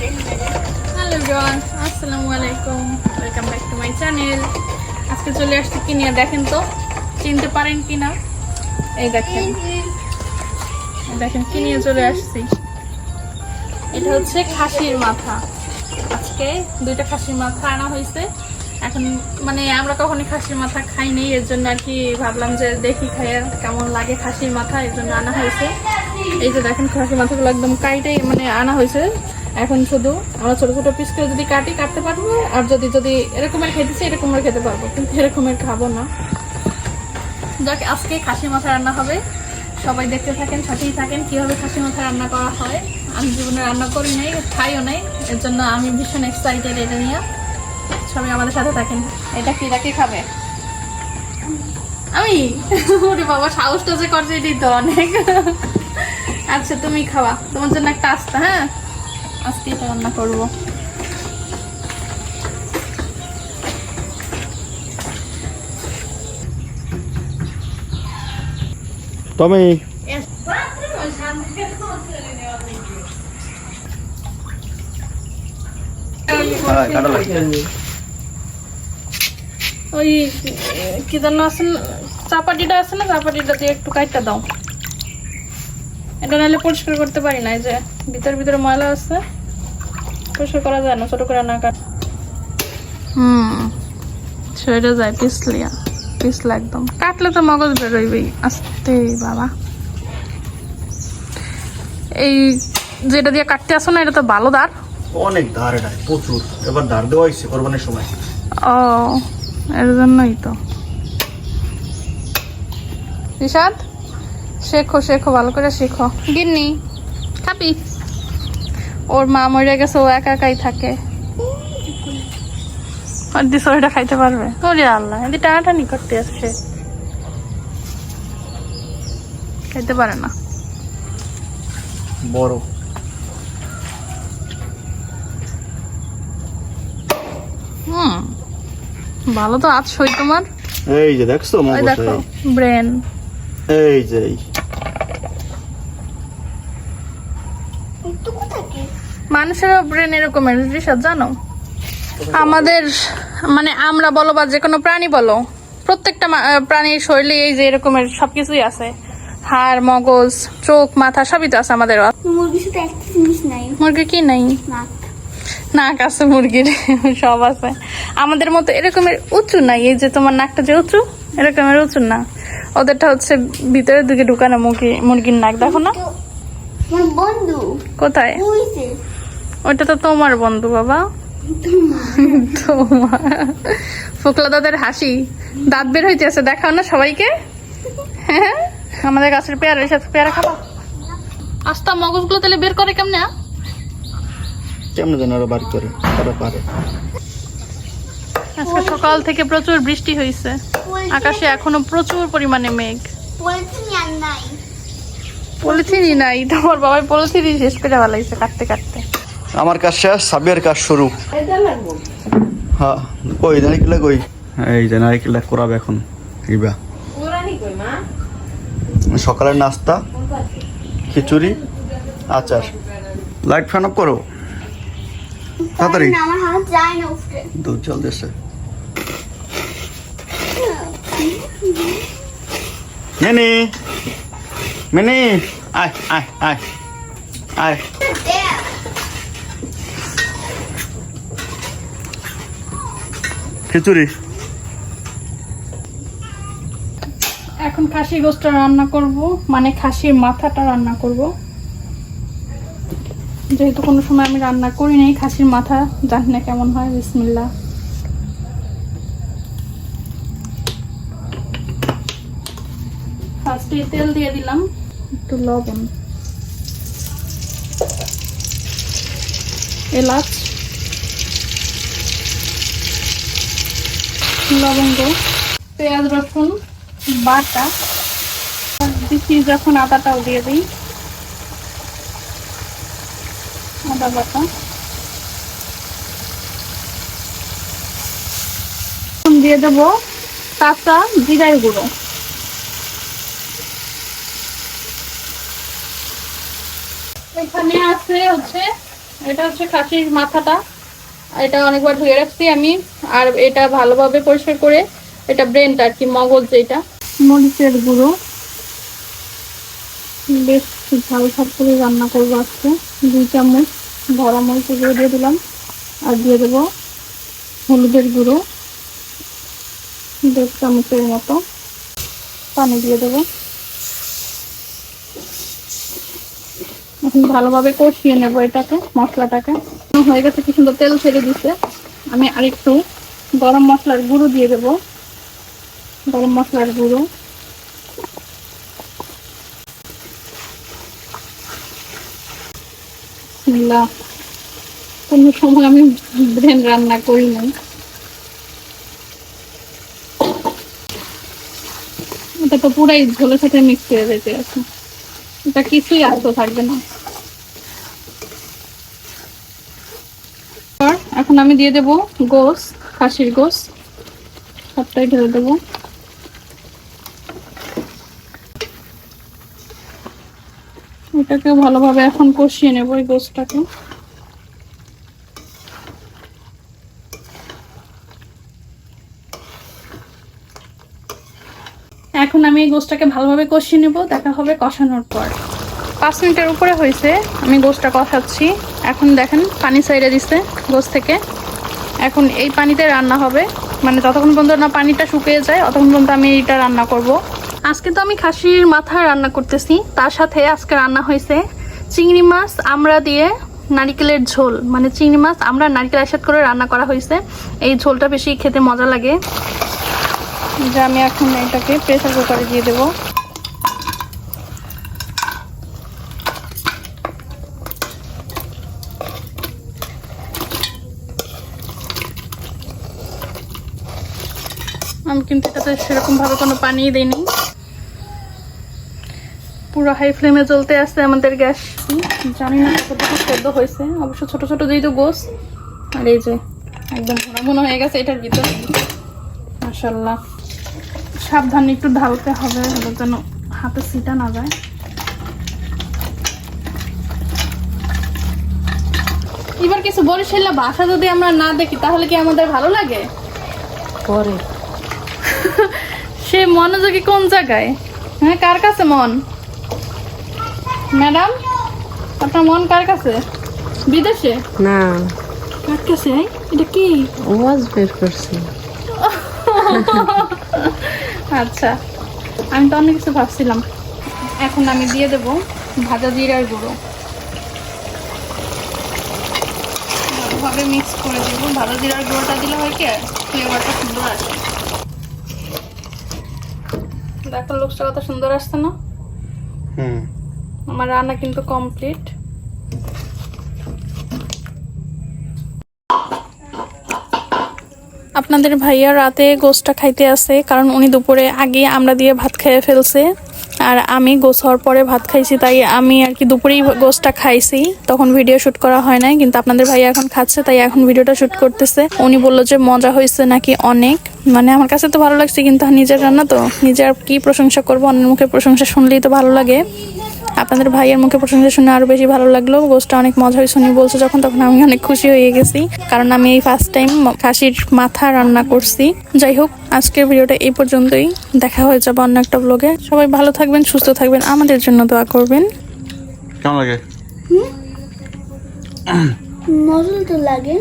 Hello আসসালামু আলাইকুম। Welcome back to my channel আজকে চলে আসছি দেখেন তো? চিনতে পারেন এই দেখেন। দেখেন চলে আসছি। এটা হচ্ছে খাসির মাথা। আজকে দুইটা খাসির মাথা আনা হয়েছে। এখন মানে আমরা কখনই খাসির মাথা খাইনি এর জন্য আর কি ভাবলাম যে দেখি খাইয়ে কেমন লাগে খাসির মাথা, এর জন্য আনা হয়েছে। এই যে দেখেন, খাসির মাথাগুলো একদম কাইটাই মানে আনা হয়েছে। এখন শুধু আমরা ছোট ছোট পিস করে যদি কাটি, কাটতে পারব, আর যদি যদি এরকমের খেতেছি, এরকমের খেতে পারব, কিন্তু এরকমের খাব না। যাক, আজকে খাসি মাথা রান্না হবে। সবাই দেখতে থাকেন, সাথেই থাকেন, কীভাবে খাসি মাথা রান্না করা হয়। আমি জীবনে রান্না করি নাই, খাইও নাই, এর জন্য আমি ভীষণ এক্সাইটেড এটা নিয়ে। সবাই আমাদের সাথে থাকেন। এটা কি রাখি খাবে? আমি? ওরে বাবা, সাহসটা যে করছে এটাই তো অনেক। আচ্ছা তুমি খাওয়া। তোমার জন্য একটা আস্তা হ্যাঁ? আজকে এটা রান্না করব। তুমি। ওই কি যেন আছে না, চাপাটিটা আছে না চাপাটিটা দিয়ে একটু কাটটা দাও। এটা নাহলে পরিষ্কার করতে পারি না এই যে ভিতর ভিতরে ময়লা আছে পরিষ্কার করা যায় না ছোট করে না কাট। হুম সেটা যায় পিছলিয়া পিছলা একদম। কাটলে তো মগজ বেরোইবেই আস্তে বাবা। এই যেটা দিয়ে কাটতে আসো না এটা তো ভালো দাঁড় অনেক ধার এটা প্রচুর। এবার ধার দেওয়া হয়েছে কোরবানির সময়। ও এর জন্যই তো। রিশাদ শেখো শেখো ভালো করে শেখো। গিন্নি খাবি? ওর মা মরে গেছে ও একা একাই থাকে। আর দিস ওইটা খাইতে পারবে। ওরে আল্লাহ এদি টানাটানি করতে আসছে। খাইতে পারে না। বড়। হুম ভালো তো আছই তোমার? এই যে দেখছ ব্রেন। এই যে। মানুষেরও ব্রেন এরকমের রিসাদ জানো? আমাদের মানে আমরা বলো বা যে কোনো প্রাণী বলো প্রত্যেকটা প্রাণীর শরীরে এই যে এরকমের সবকিছুই আছে। হাড় মগজ চোখ মাথা সবই তো আছে আমাদের মুরগি কি নাই? নাক। নাক আছে মুরগির সব আছে। আমাদের মতো এরকমের উঁচু নাই এই যে তোমার নাকটা যে উঁচু এরকমের উঁচু না। ওদেরটা হচ্ছে ভিতরের দিকে ঢুকানো মুরগি মুরগির নাক দেখো না। বন্ধু। কোথায়? ওটা তো তোমার বন্ধু বাবা। তোমার। ফোকলা দাদের হাসি। দাঁত বের হইতেছে দেখাও না সবাইকে। হ্যাঁ আমাদের গাছের পেয়ারা সাথে পেয়ারা খাবা। আস্তা মগজগুলো তাহলে বের করে কেমনে? কেমনে যেন ওরা বার করে তারা পারে। আজকে সকাল থেকে প্রচুর বৃষ্টি হয়েছে আকাশে এখনও প্রচুর পরিমাণে মেঘ। পলিথিনই নাই। তোমার বাবাই পলিথিনই শেষ করে ফেলাইছে কাটতে কাটতে। আমার কাজ শেষ সাবিয়ার কাজ শুরু। হ্যাঁ কই নারিকেলা কই? এই যে নারিকেলটা করাবে এখন ইবা সকালের নাস্তা খিচুড়ি আচার। লাইট ফ্যান অফ করো। তাড়াতাড়ি। না, আমার হাত যায় না উঠতে। দুধ জল দেশে মিনি মিনি আয় আয় আয় আয়। খিচুড়ি। এখন খাসি গোস্ত রান্না করব মানে খাসির মাথাটা রান্না করব। যেহেতু কোনো সময় আমি রান্না করি নাই, খাসির মাথা, জানি না কেমন হয় বিসমিল্লা ফার্স্টে তেল দিয়ে দিলাম, একটু লবণ। এলাচ। লবঙ্গ, পেঁয়াজ রসুন, বাটা। দিচ্ছি যখন আদাটাও দিয়ে দিই। আদা বাটা। দিয়ে দেবো কাঁচা জিরার গুঁড়ো। এখানে আছে হচ্ছে, এটা হচ্ছে খাসির মাথাটা। এটা অনেকবার ধুয়ে রাখছি আমি, আর এটা ভালোভাবে পরিষ্কার করে এটা ব্রেনটা আর কি, মগজ যেটা। মরিচের গুঁড়ো। বেশ ঝাল ঝাল করে রান্না করব আজকে। দুই চামচ ভরা মরিচের গুঁড়ো দিয়ে দিলাম, আর দিয়ে দেবো হলুদের গুঁড়ো। দেড় চামচের মতো পানি দিয়ে দেবো। এখন ভালোভাবে কষিয়ে নেব এটাকে, মশলাটাকে। হয়ে গেছে, কি সুন্দর তেল ছেড়ে দিছে। আমি আরেকটু গরম মশলার গুঁড়ো দিয়ে দেবো। গরম মশলার গুঁড়ো। কোনো সময় আমি ব্রেন রান্না করি নাই। এটা তো পুরাই ঝোলের সাথে মিক্স হয়ে যেতে আছে। এটা কিছুই আস্ত থাকবে না এবার এখন আমি দিয়ে দেব গোস, খাসির গোস। সবটাই ঢেলে দেবো। এটাকে ভালোভাবে এখন কষিয়ে নেব এই গোসটাকে। এখন আমি এই গোসটাকে ভালোভাবে কষিয়ে নেব, দেখা হবে কষানোর পর। পাঁচ মিনিটের উপরে হয়েছে। আমি গোসটা কষাচ্ছি। এখন দেখেন, পানি সাইডে দিছে গোস থেকে। এখন এই পানিতে রান্না হবে। মানে যতক্ষণ পর্যন্ত না পানিটা শুকিয়ে যায় ততক্ষণ পর্যন্ত আমি এটা রান্না করব। আজকে তো আমি খাসির মাথা রান্না করতেছি। তার সাথে আজকে রান্না হয়েছে চিংড়ি মাছ আমরা দিয়ে নারিকেলের ঝোল। মানে চিংড়ি মাছ আমরা নারকেল একসাথে করে রান্না করা হয়েছে। এই ঝোলটা বেশি খেতে মজা লাগে। যে আমি এখন এটাকে প্রেসার কুকারে দিয়ে দেবো। আমি কিন্তু এটাতে সেরকম ভাবে কোনো পানি দিইনি। পুরো হাই ফ্লেমে জ্বলতে আছে আমাদের গ্যাস। জানি না কতটুকু সেদ্ধ হয়েছে। অবশ্য ছোট ছোট যেহেতু গোস আর এই যে একদম ঘন হয়ে গেছে এটার ভিতরে। মাসাল্লাহ সাবধানে একটু ঢালতে হবে যেন হাতে সিটা না যায়। এবার কিছু বরিশাল বাসা যদি আমরা না দেখি, তাহলে কি আমাদের ভালো লাগে? পরে। সে মনোযোগী কোন জায়গায়? হ্যাঁ কার কাছে মন? ম্যাডাম আপনার মন কার কাছে? বিদেশে? না। কার কাছে? এটা কি? ওয়াজ বের করছি। আচ্ছা আমি তো অনেক কিছু ভাবছিলাম। এখন আমি দিয়ে দেব ভাজা জিরার গুঁড়ো। ভালোভাবে মিক্স করে দেবো। ভাজা জিরার গুঁড়োটা দিলে হয় কি? ফ্লেভারটা সুন্দর আসে। দেখো লুকসটা কত সুন্দর আসছে না? হুম। আমার রান্না কিন্তু কমপ্লিট আপনাদের ভাইয়া রাতে গোসটা খাইতে আছে কারণ উনি দুপুরে আগে আমরা দিয়ে ভাত খেয়ে ফেলছে। আর আমি গোস হওয়ার পরে ভাত খাইছি, তাই আমি আর কি দুপুরেই গোসটা খাইছি। তখন ভিডিও শ্যুট করা হয় নাই, কিন্তু আপনাদের ভাই এখন খাচ্ছে, তাই এখন ভিডিওটা শ্যুট করতেছে। উনি বলল যে, মজা হয়েছে নাকি অনেক? মানে আমার কাছে তো ভালো লাগছে, কিন্তু নিজের রান্না তো নিজের কি প্রশংসা করব, অন্যের মুখে প্রশংসা শুনলেই তো ভালো লাগে। আপনাদের ভাইয়ের মুখে প্রশংসা শুনে আরও বেশি ভালো লাগল। গোসটা অনেক মজা হয়েছে উনি বলছে যখন তখন আমি অনেক খুশি হয়ে গেছি। কারণ আমি এই ফার্স্ট টাইম খাসির মাথা রান্না করছি। যাই হোক আজকের ভিডিওটা এই পর্যন্তই। দেখা হয়ে যাবে অন্য একটা ব্লগে সবাই ভালো থাকবেন সুস্থ থাকবেন আমাদের জন্য দোয়া করবেন। কেমন লাগে? মজা তো লাগে।